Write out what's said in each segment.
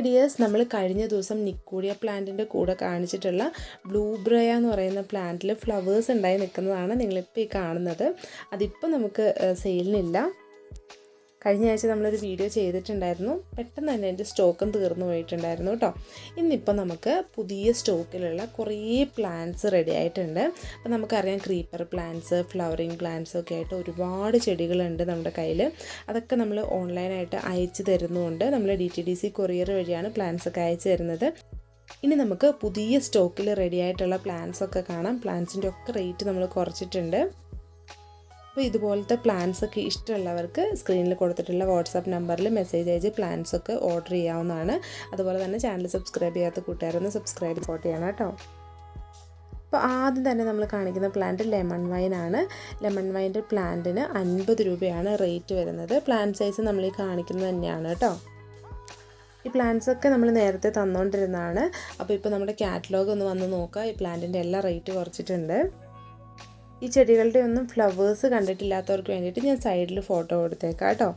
Dears നമ്മൾ കഴിഞ്ഞ ദിവസം നിക്കൂഡിയ പ്ലാന്റിന്റെ കൂടെ കാണിച്ചിട്ടുള്ള ബ്ലൂ ബ്ലൂബ്രയ എന്ന് പറയുന്ന പ്ലാന്റിൽ ഫ്ലവേഴ്സ് ഉണ്ടായി നിൽക്കുന്നതാണ് നിങ്ങളിപ്പോൾ ഈ കാണുന്നത്. അതിപ്പോൾ നമുക്ക് സെയിലിനില്ല കഴിഞ്ഞ ആഴ്ച നമ്മളൊരു വീഡിയോ ചെയ്തിട്ടുണ്ടായിരുന്നു. പെട്ടെന്ന് തന്നെ എന്റെ സ്റ്റോക്കും തീർന്നു പോയിട്ടുണ്ടായിരുന്നു കേട്ടോ ഇന്നിപ്പോൾ നമുക്ക് പുതിയ സ്റ്റോക്കിലുള്ള കുറേ പ്ലാന്റ്സ് റെഡി ആയിട്ടുണ്ട്. അപ്പോൾ നമുക്കറിയാം ക്രീപ്പർ പ്ലാന്റ്സ് ഫ്ലവറിങ് പ്ലാന്റ്സ് ഒക്കെ ആയിട്ട് ഒരുപാട് ചെടികളുണ്ട് നമ്മുടെ കയ്യിൽ അതൊക്കെ നമ്മൾ ഓൺലൈനായിട്ട് അയച്ചു തരുന്നുണ്ട് നമ്മൾ D T D C courier വഴിയാണ് പ്ലാന്റ്സ് ഒക്കെ അയച്ചു തരുന്നത്. ഇനി നമുക്ക് പുതിയ സ്റ്റോക്കിൽ റെഡി ആയിട്ടുള്ള പ്ലാന്റ്സ് ഒക്കെ കാണാം. പ്ലാന്റ്സിന്റെ ഒക്കെ റേറ്റ് നമ്മൾ കുറച്ചിട്ടുണ്ട്. അപ്പോൾ ഇതുപോലത്തെ പ്ലാൻസ് ഒക്കെ ഇഷ്ടമുള്ളവർക്ക് സ്ക്രീനിൽ കൊടുത്തിട്ടുള്ള വാട്സാപ്പ് നമ്പറിൽ മെസ്സേജ് അയച്ച് പ്ലാൻസ് ഒക്കെ ഓർഡർ ചെയ്യാവുന്നതാണ്. അതുപോലെ തന്നെ ചാനൽ സബ്സ്ക്രൈബ് ചെയ്യാത്ത കൂട്ടുകാരൊന്ന് സബ്സ്ക്രൈബ് സപ്പോർട്ട് ചെയ്യണം കേട്ടോ. അപ്പോൾ ആദ്യം തന്നെ നമ്മൾ കാണിക്കുന്ന പ്ലാന്റ് ലെമൺ വൈൻ ആണ്. ലെമൺ വൈന്റെ പ്ലാന്റിന് അൻപത് രൂപയാണ് റേറ്റ് വരുന്നത്. പ്ലാന്റ് സൈസ് നമ്മൾ ഈ കാണിക്കുന്നത് തന്നെയാണ് കേട്ടോ. ഈ പ്ലാന്റ്സ് ഒക്കെ നമ്മൾ നേരത്തെ തന്നുകൊണ്ടിരുന്നതാണ് അപ്പോൾ ഇപ്പോൾ നമ്മുടെ കാറ്റലോഗ് ഒന്ന് വന്ന് നോക്കുക ഈ പ്ലാന്റിന്റെ എല്ലാ റേറ്റ് കുറച്ചിട്ടുണ്ട്. ഈ ചെടികളുടെ ഒന്നും ഫ്ലവേഴ്സ് കണ്ടിട്ടില്ലാത്തവർക്ക് വേണ്ടിയിട്ട് ഞാൻ സൈഡിൽ ഫോട്ടോ കൊടുത്തേക്കാം കേട്ടോ.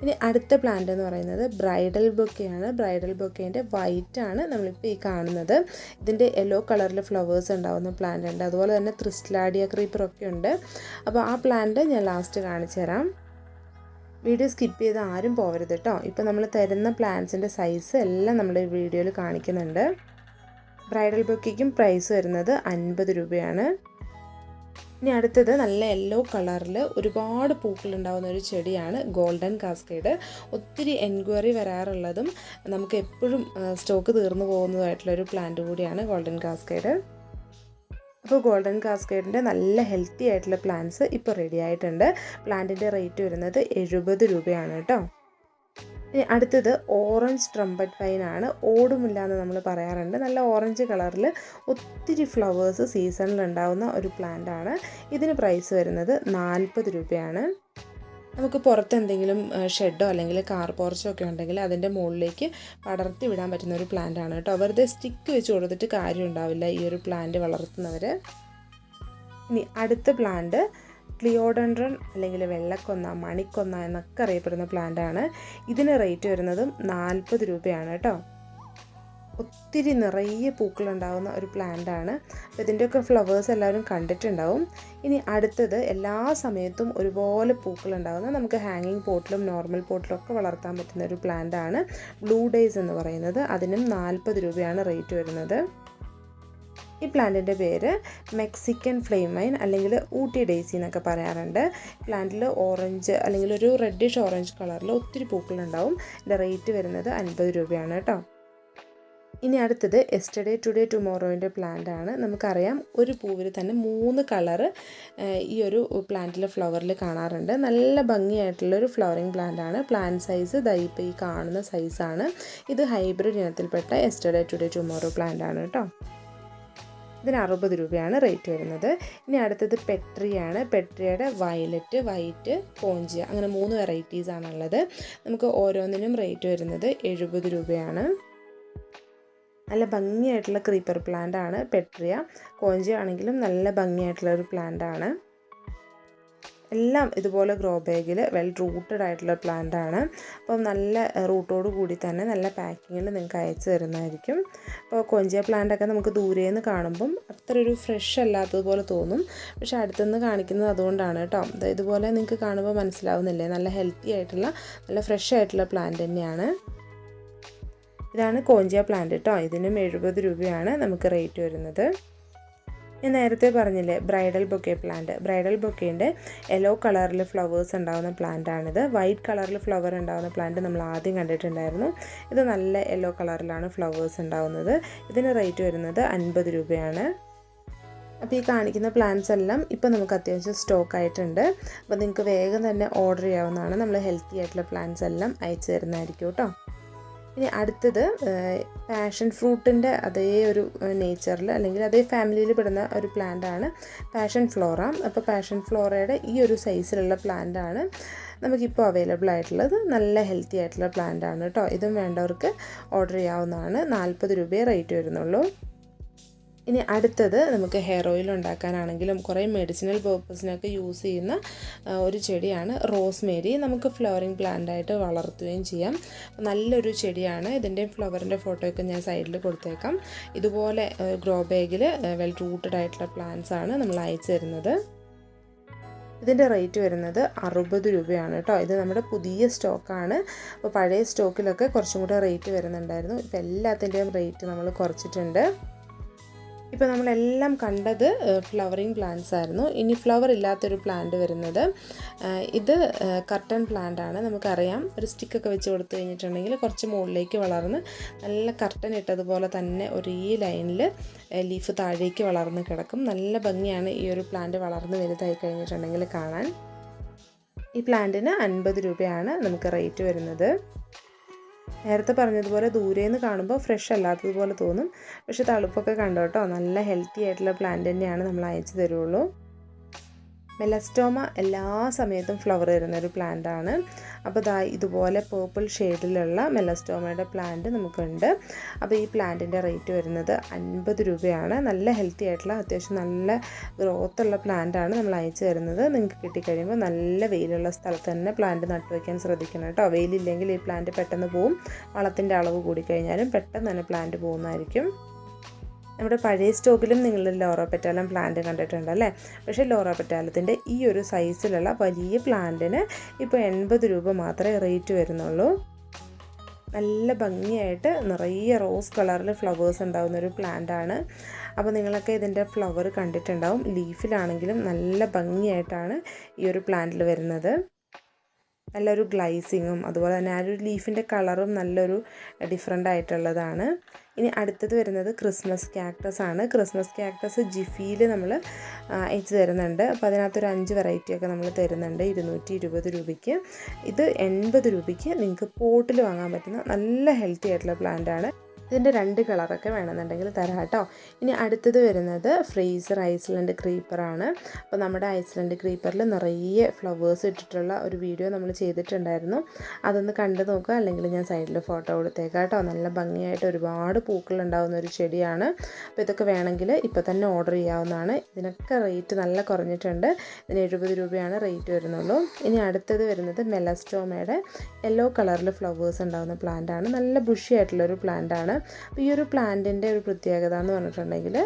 ഇനി അടുത്ത പ്ലാന്റ് എന്ന് പറയുന്നത് ബ്രൈഡൽ ബൊക്കെയാണ് ബ്രൈഡൽ ബൊക്കേന്റെ വൈറ്റ് ആണ് നമ്മളിപ്പോൾ ഈ കാണുന്നത്. ഇതിന്റെ യെല്ലോ കളറിൽ ഫ്ലവേഴ്സ് ഉണ്ടാകുന്ന പ്ലാന്റ് ഉണ്ട്. അതുപോലെ തന്നെ ക്രിസ്റ്റലാഡിയ ക്രീപ്പറൊക്കെ ഉണ്ട്. അപ്പോൾ ആ പ്ലാന്റ് ഞാൻ ലാസ്റ്റ് കാണിച്ചു തരാം. വീഡിയോ സ്കിപ്പ് ചെയ്ത് ആരും പോകരുത് കേട്ടോ. ഇപ്പോൾ നമ്മൾ തരുന്ന പ്ലാന്റ്സിന്റെ സൈസ് എല്ലാം നമ്മൾ ഈ വീഡിയോയിൽ കാണിക്കുന്നുണ്ട്. ബ്രൈഡൽ ബൊക്കയ്ക്കും പ്രൈസ് വരുന്നത് അൻപത് രൂപയാണ്. ഇനി അടുത്തത് നല്ല യെല്ലോ കളറിൽ ഒരുപാട് പൂക്കളുണ്ടാകുന്ന ഒരു ചെടിയാണ് ഗോൾഡൻ കാസ്കേഡ് ഒത്തിരി എൻക്വയറി വരാറുള്ളതും നമുക്ക് എപ്പോഴും സ്റ്റോക്ക് തീർന്നു പോകുന്നതായിട്ടുള്ള ഒരു പ്ലാന്റ് കൂടിയാണ് ഗോൾഡൻ കാസ്കേഡ് അപ്പോൾ ഗോൾഡൻ കാസ്കേഡിന്റെ നല്ല ഹെൽത്തി ആയിട്ടുള്ള പ്ലാന്റ്സ് ഇപ്പോൾ റെഡി ആയിട്ടുണ്ട്. പ്ലാന്റിന്റെ റേറ്റ് വരുന്നത് എഴുപത് രൂപയാണ് കേട്ടോ. ഇനി അടുത്തത് ഓറഞ്ച് ട്രംപറ്റ് വൈൻ ആണ്. ഓടുമില്ല എന്ന് നമ്മൾ പറയാറുണ്ട്. നല്ല ഓറഞ്ച് കളറിൽ ഒത്തിരി ഫ്ലവേഴ്സ് സീസണിൽ ഉണ്ടാകുന്ന ഒരു പ്ലാന്റ് ആണ്. ഇതിന് പ്രൈസ് വരുന്നത് നാൽപ്പത് രൂപയാണ്. നമുക്ക് പുറത്ത് എന്തെങ്കിലും ഷെഡോ അല്ലെങ്കിൽ കാർ പോർച്ചോ ഒക്കെ ഉണ്ടെങ്കിൽ അതിന്റെ മുകളിലേക്ക് പടർത്തി വിടാൻ പറ്റുന്ന ഒരു പ്ലാന്റ് ആണ് കേട്ടോ. വെറുതെ സ്റ്റിക്ക് വെച്ച് കൊടുത്തിട്ട് കാര്യം ഉണ്ടാവില്ല ഈ ഒരു പ്ലാന്റ് വളർത്തുന്നവർ ഇനി അടുത്ത പ്ലാന്റ് ക്ലിയോഡൻഡ്രൺ അല്ലെങ്കിൽ വെള്ളക്കൊന്ന മണിക്കൊന്ന എന്നൊക്കെ അറിയപ്പെടുന്ന പ്ലാന്റ് ആണ്. ഇതിന് റേറ്റ് വരുന്നതും നാൽപ്പത് രൂപയാണ് കേട്ടോ. ഒത്തിരി നിറയെ പൂക്കളുണ്ടാകുന്ന ഒരു പ്ലാന്റ് ആണ്. അപ്പോൾ ഇതിന്റെയൊക്കെ ഫ്ലവേഴ്സ് എല്ലാവരും കണ്ടിട്ടുണ്ടാവും. ഇനി അടുത്തത് എല്ലാ സമയത്തും ഒരുപോലെ പൂക്കൾ ഉണ്ടാകുന്ന നമുക്ക് ഹാങ്ങിങ് പോട്ടിലും നോർമൽ പോട്ടിലും ഒക്കെ വളർത്താൻ പറ്റുന്ന ഒരു പ്ലാന്റ് ആണ്. ബ്ലൂ ഡേയ്സ് എന്ന് പറയുന്നത്. അതിനും നാൽപ്പത് രൂപയാണ് റേറ്റ് വരുന്നത്. ഈ പ്ലാന്റിന്റെ പേര് മെക്സിക്കൻ ഫ്ലെയിം വൈൻ അല്ലെങ്കിൽ ഊട്ടി ഡേസി എന്നൊക്കെ പറയാറുണ്ട്. പ്ലാന്റിൽ ഓറഞ്ച് അല്ലെങ്കിൽ ഒരു റെഡിഷ് ഓറഞ്ച് കളറിൽ ഒത്തിരി പൂക്കളുണ്ടാവും. ഇതിന്റെ റേറ്റ് വരുന്നത് അൻപത് രൂപയാണ് കേട്ടോ. ഇനി അടുത്തത് എസ്റ്റർഡേ ടുഡേ ടുമോറോയിന്റെ പ്ലാന്റ് ആണ്. നമുക്കറിയാം ഒരു പൂവിൽ തന്നെ മൂന്ന് കളറ് ഈ ഒരു പ്ലാന്റിലെ ഫ്ലവറിൽ കാണാറുണ്ട്. നല്ല ഭംഗിയായിട്ടുള്ള ഒരു ഫ്ലവറിങ് പ്ലാന്റ് ആണ്. പ്ലാന്റ് സൈസ് ദൈപ്പ് ഈ കാണുന്ന സൈസാണ് ഇത് ഹൈബ്രിഡ് ഇനത്തിൽപ്പെട്ട എസ്റ്റർഡേ ടുഡേ ടുമോറോ പ്ലാന്റ് ആണ് കേട്ടോ. ഇതിന് അറുപത് രൂപയാണ് റേറ്റ് വരുന്നത്. ഇനി അടുത്തത് പെട്രിയാണ്. പെട്രിയുടെ വയലറ്റ് വൈറ്റ് കോഞ്ചിയ അങ്ങനെ മൂന്ന് വെറൈറ്റീസ് ആണുള്ളത്. നമുക്ക് ഓരോന്നിനും റേറ്റ് വരുന്നത് എഴുപത് രൂപയാണ്. നല്ല ഭംഗിയായിട്ടുള്ള ക്രീപ്പർ പ്ലാന്റ് ആണ് പെട്രിയ. കോഞ്ചിയാണെങ്കിലും നല്ല ഭംഗിയായിട്ടുള്ള ഒരു പ്ലാന്റ് ആണ്. എല്ലാം ഇതുപോലെ ഗ്രോ ബാഗിൽ വെൽ റൂട്ടഡ് ആയിട്ടുള്ള പ്ലാന്റ് ആണ്. അപ്പം നല്ല റൂട്ടോട് കൂടി തന്നെ നല്ല പാക്കിങ്ങിൽ നിങ്ങൾക്ക് അയച്ചു തരുന്നതായിരിക്കും. അപ്പോൾ കൊഞ്ചിയ പ്ലാന്റൊക്കെ നമുക്ക് ദൂരെ നിന്ന് കാണുമ്പം അത്ര ഒരു ഫ്രഷ് അല്ലാത്തതുപോലെ തോന്നും. പക്ഷേ അടുത്തുനിന്ന് കാണിക്കുന്നത് അതുകൊണ്ടാണ് കേട്ടോ. ഇതുപോലെ നിങ്ങൾക്ക് കാണുമ്പോൾ മനസ്സിലാവുന്നില്ലേ? നല്ല ഹെൽത്തി ആയിട്ടുള്ള നല്ല ഫ്രഷ് ആയിട്ടുള്ള പ്ലാന്റ് തന്നെയാണ്. ഇതാണ് കോഞ്ചിയ പ്ലാന്റ് കേട്ടോ. ഇതിനും എഴുപത് രൂപയാണ് നമുക്ക് റേറ്റ് വരുന്നത്. ഞാൻ നേരത്തെ പറഞ്ഞില്ലേ ബ്രൈഡൽ ബൊക്കെ പ്ലാന്റ് ബ്രൈഡൽ ബൊക്കേന്റെ യെല്ലോ കളറിൽ ഫ്ലവേഴ്സ് ഉണ്ടാകുന്ന പ്ലാന്റ് ആണിത്. വൈറ്റ് കളറിൽ ഫ്ലവർ ഉണ്ടാകുന്ന പ്ലാന്റ് നമ്മൾ ആദ്യം കണ്ടിട്ടുണ്ടായിരുന്നു. ഇത് നല്ല യെല്ലോ കളറിലാണ് ഫ്ലവേഴ്സ് ഉണ്ടാകുന്നത് ഇതിന് റേറ്റ് വരുന്നത് അൻപത് രൂപയാണ്. അപ്പോൾ ഈ കാണിക്കുന്ന പ്ലാന്റ്സ് എല്ലാം ഇപ്പോൾ നമുക്ക് അത്യാവശ്യം സ്റ്റോക്ക് ആയിട്ടുണ്ട്. അപ്പോൾ നിങ്ങൾക്ക് വേഗം തന്നെ ഓർഡർ ചെയ്യാവുന്നതാണ്. നമ്മൾ ഹെൽത്തി ആയിട്ടുള്ള പ്ലാന്റ്സ് എല്ലാം അയച്ചു തരുന്നതായിരിക്കും കേട്ടോ. ഇനി അടുത്തത് പാഷൻ ഫ്രൂട്ടിന്റെ അതേ ഒരു നേച്ചറിൽ അല്ലെങ്കിൽ അതേ ഫാമിലിയിൽ പെടുന്ന ഒരു പ്ലാന്റ് ആണ് പാഷൻ ഫ്ലോറ അപ്പോൾ പാഷൻ ഫ്ലോറയുടെ ഈ ഒരു സൈസിലുള്ള പ്ലാന്റ് ആണ് നമുക്കിപ്പോൾ അവൈലബിൾ ആയിട്ടുള്ളത്. നല്ല ഹെൽത്തി ആയിട്ടുള്ള പ്ലാന്റ് ആണ് കേട്ടോ ഇതും വേണ്ടവർക്ക് ഓർഡർ ചെയ്യാവുന്നതാണ്. നാൽപ്പത് രൂപയെ റേറ്റ് വരുന്നുള്ളൂ. ഇനി അടുത്തത് നമുക്ക് ഹെയർ ഓയിൽ ഉണ്ടാക്കാനാണെങ്കിലും കുറേ മെഡിസിനൽ പേർപ്പസിനൊക്കെ യൂസ് ചെയ്യുന്ന ഒരു ചെടിയാണ് റോസ്മേരി നമുക്ക് ഫ്ലവറിങ് പ്ലാന്റായിട്ട് വളർത്തുകയും ചെയ്യാം. നല്ലൊരു ചെടിയാണ്. ഇതിന്റെ ഫ്ലവറിന്റെ ഫോട്ടോയൊക്കെ ഞാൻ സൈഡിൽ കൊടുത്തേക്കാം. ഇതുപോലെ ഗ്രോ ബാഗിൽ വെൽ റൂട്ടഡ് ആയിട്ടുള്ള പ്ലാന്റ്സ് ആണ് നമ്മൾ അയച്ചു തരുന്നത്. ഇതിന്റെ റേറ്റ് വരുന്നത് അറുപത് രൂപയാണ് കേട്ടോ ഇത് നമ്മുടെ പുതിയ സ്റ്റോക്കാണ് അപ്പോൾ പഴയ സ്റ്റോക്കിലൊക്കെ കുറച്ചും കൂടെ റേറ്റ് വരുന്നുണ്ടായിരുന്നു. ഇപ്പോൾ എല്ലാത്തിന്റെയും റേറ്റ് നമ്മൾ കുറച്ചിട്ടുണ്ട്. ഇപ്പോൾ നമ്മളെല്ലാം കണ്ടത് ഫ്ലവറിങ് പ്ലാന്റ്സ് ആയിരുന്നു. ഇനി ഫ്ലവർ ഇല്ലാത്തൊരു പ്ലാന്റ് വരുന്നത്. ഇത് കർട്ടൺ പ്ലാന്റ് ആണ്. നമുക്കറിയാം. ഒരു സ്റ്റിക്കൊക്കെ വെച്ച് കൊടുത്തു കഴിഞ്ഞിട്ടുണ്ടെങ്കിൽ കുറച്ച് മുകളിലേക്ക് വളർന്ന് നല്ല കർട്ടൻ ഇട്ടതുപോലെ തന്നെ ഒരു ഈ ലൈനിൽ ലീഫ് താഴേക്ക് വളർന്ന് കിടക്കും. നല്ല ഭംഗിയാണ് ഈ ഒരു പ്ലാന്റ് വളർന്ന് വലുതായി കഴിഞ്ഞിട്ടുണ്ടെങ്കിൽ കാണാൻ. ഈ പ്ലാന്റിന് അൻപത് രൂപയാണ് നമുക്ക് റേറ്റ് വരുന്നത്. നേരത്തെ പറഞ്ഞതുപോലെ ദൂരേന്ന് കാണുമ്പോൾ ഫ്രഷ് അല്ലാത്തതുപോലെ തോന്നും. പക്ഷെ തളുപ്പൊക്കെ കണ്ടോട്ടോ നല്ല ഹെൽത്തി ആയിട്ടുള്ള പ്ലാന്റ് തന്നെയാണ് നമ്മൾ അയച്ചു തരുള്ളൂ. മെലസ്റ്റോമ എല്ലാ സമയത്തും ഫ്ലവർ തരുന്ന ഒരു പ്ലാന്റ് ആണ്. അപ്പോൾ ദാ ഇതുപോലെ പേർപ്പിൾ ഷെയ്ഡിലുള്ള മെലസ്റ്റോമയുടെ പ്ലാന്റ് നമുക്കുണ്ട്. അപ്പോൾ ഈ പ്ലാന്റിന്റെ റേറ്റ് വരുന്നത് അൻപത് രൂപയാണ്. നല്ല ഹെൽത്തി ആയിട്ടുള്ള അത്യാവശ്യം നല്ല ഗ്രോത്ത് ഉള്ള പ്ലാന്റ് ആണ് നമ്മൾ അയച്ചു തരുന്നത്. നിങ്ങൾക്ക് കിട്ടിക്കഴിയുമ്പോൾ നല്ല വെയിലുള്ള സ്ഥലത്ത് തന്നെ പ്ലാന്റ് നട്ടുവയ്ക്കാൻ ശ്രദ്ധിക്കണം കേട്ടോ. വെയിലില്ലെങ്കിൽ ഈ പ്ലാന്റ് പെട്ടെന്ന് പോവും. വളത്തിന്റെ അളവ് കൂടിക്കഴിഞ്ഞാലും പെട്ടെന്ന് തന്നെ പ്ലാന്റ് പോകുന്നതായിരിക്കും. നമ്മുടെ പഴയ സ്റ്റോക്കിലും നിങ്ങൾ ലോറോ പെറ്റാലം പ്ലാന്റ് കണ്ടിട്ടുണ്ട് അല്ലേ? പക്ഷേ ലോറോ പെറ്റാലത്തിന്റെ ഈ ഒരു സൈസിലുള്ള വലിയ പ്ലാന്റിന് ഇപ്പോൾ എൺപത് രൂപ മാത്രമേ റേറ്റ് വരുന്നുള്ളൂ. നല്ല ഭംഗിയായിട്ട് നിറയെ റോസ് കളറിൽ ഫ്ലവേഴ്സ് ഉണ്ടാകുന്ന ഒരു പ്ലാന്റ് ആണ്. അപ്പോൾ നിങ്ങളൊക്കെ ഇതിന്റെ ഫ്ലവർ കണ്ടിട്ടുണ്ടാവും. ലീഫിലാണെങ്കിലും നല്ല ഭംഗിയായിട്ടാണ് ഈ ഒരു പ്ലാന്റിൽ വരുന്നത്. നല്ലൊരു ഗ്ലൈസിങ്ങും അതുപോലെ തന്നെ ആ ഒരു ലീഫിന്റെ കളറും നല്ലൊരു ഡിഫറെന്റ് ആയിട്ടുള്ളതാണ്. ഇനി അടുത്തത് വരുന്നത് ക്രിസ്മസ് ക്യാക്ടസ് ആണ്. ക്രിസ്മസ് ക്യാക്ടസ് ജിഫിയിൽ നമ്മൾ അയച്ചു തരുന്നുണ്ട്. അപ്പോൾ അതിനകത്തൊരു അഞ്ച് വെറൈറ്റി ഒക്കെ നമ്മൾ തരുന്നുണ്ട്. ഇരുന്നൂറ്റി ഇരുപത് രൂപയ്ക്ക്. ഇത് എൺപത് രൂപയ്ക്ക് നിങ്ങൾക്ക് പോട്ടിൽ വാങ്ങാൻ പറ്റുന്ന നല്ല ഹെൽത്തി ആയിട്ടുള്ള പ്ലാന്റ് ആണ്. ഇതിന്റെ രണ്ട് കളറൊക്കെ വേണമെന്നുണ്ടെങ്കിൽ തരാം കേട്ടോ. ഇനി അടുത്തത് വരുന്നത് ഫ്രീസർ ഐസ്ലൻഡ് ക്രീപ്പറാണ് അപ്പോൾ നമ്മുടെ ഐസ്ലൻഡ് ക്രീപ്പറിൽ നിറയെ ഫ്ലവേഴ്സ് ഇട്ടിട്ടുള്ള ഒരു വീഡിയോ നമ്മൾ ചെയ്തിട്ടുണ്ടായിരുന്നു. അതൊന്ന് കണ്ടു നോക്കുക അല്ലെങ്കിൽ ഞാൻ സൈഡിൽ ഫോട്ടോ കൊടുത്തേക്കാം കേട്ടോ. നല്ല ഭംഗിയായിട്ട് ഒരുപാട് പൂക്കൾ ഉണ്ടാകുന്ന ഒരു ചെടിയാണ്. അപ്പോൾ ഇതൊക്കെ വേണമെങ്കിൽ ഇപ്പോൾ തന്നെ ഓർഡർ ചെയ്യാവുന്നതാണ്. ഇതിനൊക്കെ റേറ്റ് നല്ല കുറഞ്ഞിട്ടുണ്ട്. ഇതിന് എഴുപത് രൂപയാണ് റേറ്റ് വരുന്നുള്ളൂ. ഇനി അടുത്തത് വരുന്നത് മെലസ്റ്റോമയുടെ യെല്ലോ കളറിൽ ഫ്ലവേഴ്സ് ഉണ്ടാകുന്ന പ്ലാന്റ് ആണ്. നല്ല ബുഷി ആയിട്ടുള്ളൊരു പ്ലാന്റ് ആണ്. അപ്പോൾ ഈ ഒരു പ്ലാന്റിന്റെ ഒരു പ്രത്യേകത എന്ന് പറഞ്ഞിട്ടുണ്ടെങ്കിൽ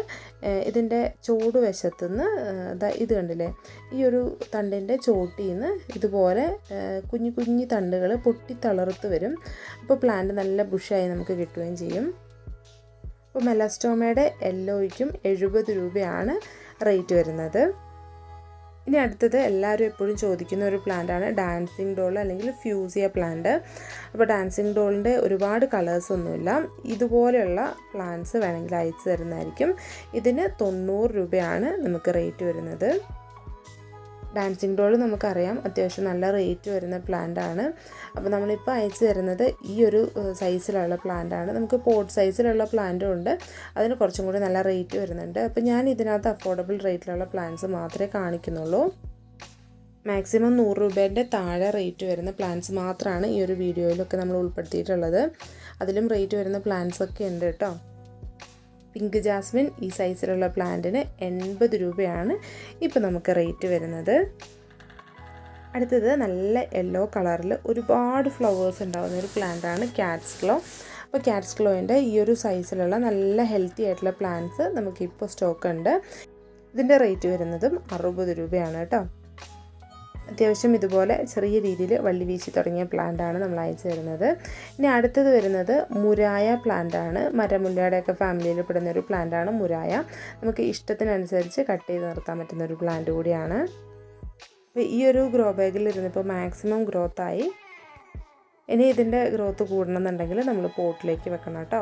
ഇതിന്റെ ചോട് വശത്തു നിന്ന് ഇത് കണ്ടില്ലേ? ഈ ഒരു തണ്ടിന്റെ ചോട്ടിൽ നിന്ന് ഇതുപോലെ കുഞ്ഞു കുഞ്ഞു തണ്ടുകൾ പൊട്ടി തളർത്ത് വരും. അപ്പോൾ പ്ലാന്റ് നല്ല ബുഷായി നമുക്ക് കിട്ടുകയും ചെയ്യും. അപ്പോൾ മെലസ്റ്റോമയുടെ എല്ലോയ്ക്കും എഴുപത് രൂപയാണ് റേറ്റ് വരുന്നത്. ഇനി അടുത്തത് എല്ലാവരും എപ്പോഴും ചോദിക്കുന്ന ഒരു പ്ലാന്റാണ് ഡാൻസിങ് ഡോൾ അല്ലെങ്കിൽ ഫ്യൂസിയ പ്ലാന്റ് അപ്പോൾ ഡാൻസിങ് ഡോളിന്റെ ഒരുപാട് കളേഴ്സ് ഒന്നുമില്ല. ഇതുപോലെയുള്ള പ്ലാന്റ്സ് വേണമെങ്കിൽ അയച്ചു തരുന്നതായിരിക്കും. ഇതിന് തൊണ്ണൂറ് രൂപയാണ് നമുക്ക് റേറ്റ് വരുന്നത്. ഡാൻസിങ് ഡോൾ നമുക്കറിയാം. അത്യാവശ്യം നല്ല റേറ്റ് വരുന്ന പ്ലാന്റ് ആണ്. അപ്പോൾ നമ്മളിപ്പോൾ അയച്ചു തരുന്നത് ഈ ഒരു സൈസിലുള്ള പ്ലാന്റ് ആണ്. നമുക്ക് പോട്ട് സൈസിലുള്ള പ്ലാന്റും ഉണ്ട്. അതിന് കുറച്ചും കൂടി നല്ല റേറ്റ് വരുന്നുണ്ട്. അപ്പോൾ ഞാൻ ഇതിനകത്ത് അഫോർഡബിൾ റേറ്റിലുള്ള പ്ലാന്റ്സ് മാത്രമേ കാണിക്കുന്നുള്ളൂ. മാക്സിമം നൂറ് രൂപേന്റെ താഴെ റേറ്റ് വരുന്ന പ്ലാന്റ്സ് മാത്രമാണ് ഈ ഒരു വീഡിയോയിലൊക്കെ നമ്മൾ ഉൾപ്പെടുത്തിയിട്ടുള്ളത്. അതിലും റേറ്റ് വരുന്ന പ്ലാന്റ്സൊക്കെ ഉണ്ട് കേട്ടോ. പിങ്ക് ജാസ്മിൻ ഈ സൈസിലുള്ള പ്ലാന്റിന് എൺപത് രൂപയാണ് ഇപ്പോൾ നമുക്ക് റേറ്റ് വരുന്നത്. അടുത്തത് നല്ല യെല്ലോ കളറിൽ ഒരുപാട് ഫ്ലവേഴ്സ് ഉണ്ടാകുന്ന ഒരു പ്ലാന്റാണ് ക്യാറ്റ്സ് ക്ലോ അപ്പോൾ ക്യാറ്റ്സ് ക്ലോയിന്റെ ഈ ഒരു സൈസിലുള്ള നല്ല ഹെൽത്തി ആയിട്ടുള്ള പ്ലാന്റ്സ് നമുക്കിപ്പോൾ സ്റ്റോക്ക് ഉണ്ട്. ഇതിന്റെ റേറ്റ് വരുന്നതും അറുപത് രൂപയാണ് കേട്ടോ. അത്യാവശ്യം ഇതുപോലെ ചെറിയ രീതിയിൽ വള്ളി വീശി തുടങ്ങിയ പ്ലാന്റ് ആണ് നമ്മൾ അയച്ചു തരുന്നത്. ഇനി അടുത്തത് വരുന്നത് മുരായ പ്ലാന്റ് ആണ് മരമുല്ലയുടെയൊക്കെ ഫാമിലിയിൽ പെടുന്ന ഒരു പ്ലാന്റ് ആണ് മുരായ. നമുക്ക് ഇഷ്ടത്തിനനുസരിച്ച് കട്ട് ചെയ്ത് നിർത്താൻ പറ്റുന്ന ഒരു പ്ലാന്റ് കൂടിയാണ്. അപ്പോൾ ഈ ഒരു ഗ്രോ ബാഗിൽ ഇരുന്നിപ്പോൾ മാക്സിമം ഗ്രോത്തായി ഇനി ഇതിന്റെ ഗ്രോത്ത് കൂടണമെന്നുണ്ടെങ്കിൽ നമ്മൾ പോട്ടിലേക്ക് വെക്കണം കേട്ടോ.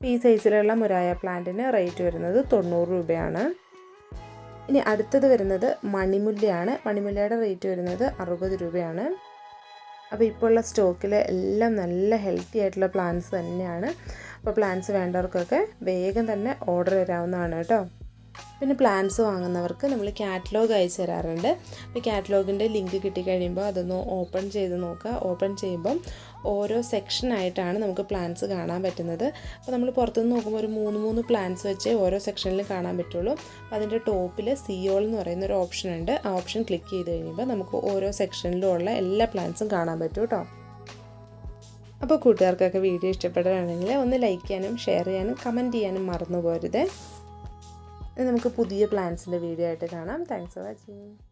ഈ സൈസിലുള്ള മുരായ പ്ലാന്റിന് റേറ്റ് വരുന്നത് തൊണ്ണൂറ് രൂപയാണ്. ഇനി അടുത്തത് വരുന്നത് മണിമുല്ലയാണ്. മണിമുല്ലയുടെ റേറ്റ് വരുന്നത് അറുപത് രൂപയാണ്. അപ്പോൾ ഇപ്പോൾ ഉള്ള സ്റ്റോക്കിൽ എല്ലാം നല്ല ഹെൽത്തി ആയിട്ടുള്ള പ്ലാന്റ്സ് തന്നെയാണ്. അപ്പോൾ പ്ലാന്റ്സ് വേണ്ടവർക്കൊക്കെ വേഗം തന്നെ ഓർഡർ തരാവുന്നതാണ് കേട്ടോ. പിന്നെ പ്ലാൻസ് വാങ്ങുന്നവർക്ക് നമ്മൾ കാറ്റലോഗ് അയച്ചു തരാറുണ്ട്. അപ്പോൾ കാറ്റലോഗിന്റെ ലിങ്ക് കിട്ടിക്കഴിയുമ്പോൾ അതൊന്ന് ഓപ്പൺ ചെയ്ത് നോക്കുക. ഓപ്പൺ ചെയ്യുമ്പം ഓരോ സെക്ഷനായിട്ടാണ് നമുക്ക് പ്ലാൻസ് കാണാൻ പറ്റുന്നത്. അപ്പോൾ നമ്മൾ പുറത്തുനിന്ന് നോക്കുമ്പോൾ ഒരു മൂന്ന് മൂന്ന് പ്ലാൻസ് വെച്ച് ഓരോ സെക്ഷനിലും കാണാൻ പറ്റുള്ളൂ. അപ്പോൾ അതിന്റെ ടോപ്പിൽ സിയോൾ എന്ന് പറയുന്ന ഒരു ഓപ്ഷൻ ഉണ്ട്. ആ ഓപ്ഷൻ ക്ലിക്ക് ചെയ്ത് കഴിയുമ്പോൾ നമുക്ക് ഓരോ സെക്ഷനിലും ഉള്ള എല്ലാ പ്ലാൻസും കാണാൻ പറ്റും കേട്ടോ. അപ്പോൾ കൂട്ടുകാർക്കൊക്കെ വീഡിയോ ഇഷ്ടപ്പെടുകയാണെങ്കിൽ ഒന്ന് ലൈക്ക് ചെയ്യാനും ഷെയർ ചെയ്യാനും കമന്റ് ചെയ്യാനും മറന്നു പോരുത് നമുക്ക് പുതിയ പ്ലാൻസിന്റെ വീഡിയോ ആയിട്ട് കാണാം. Thanks for watching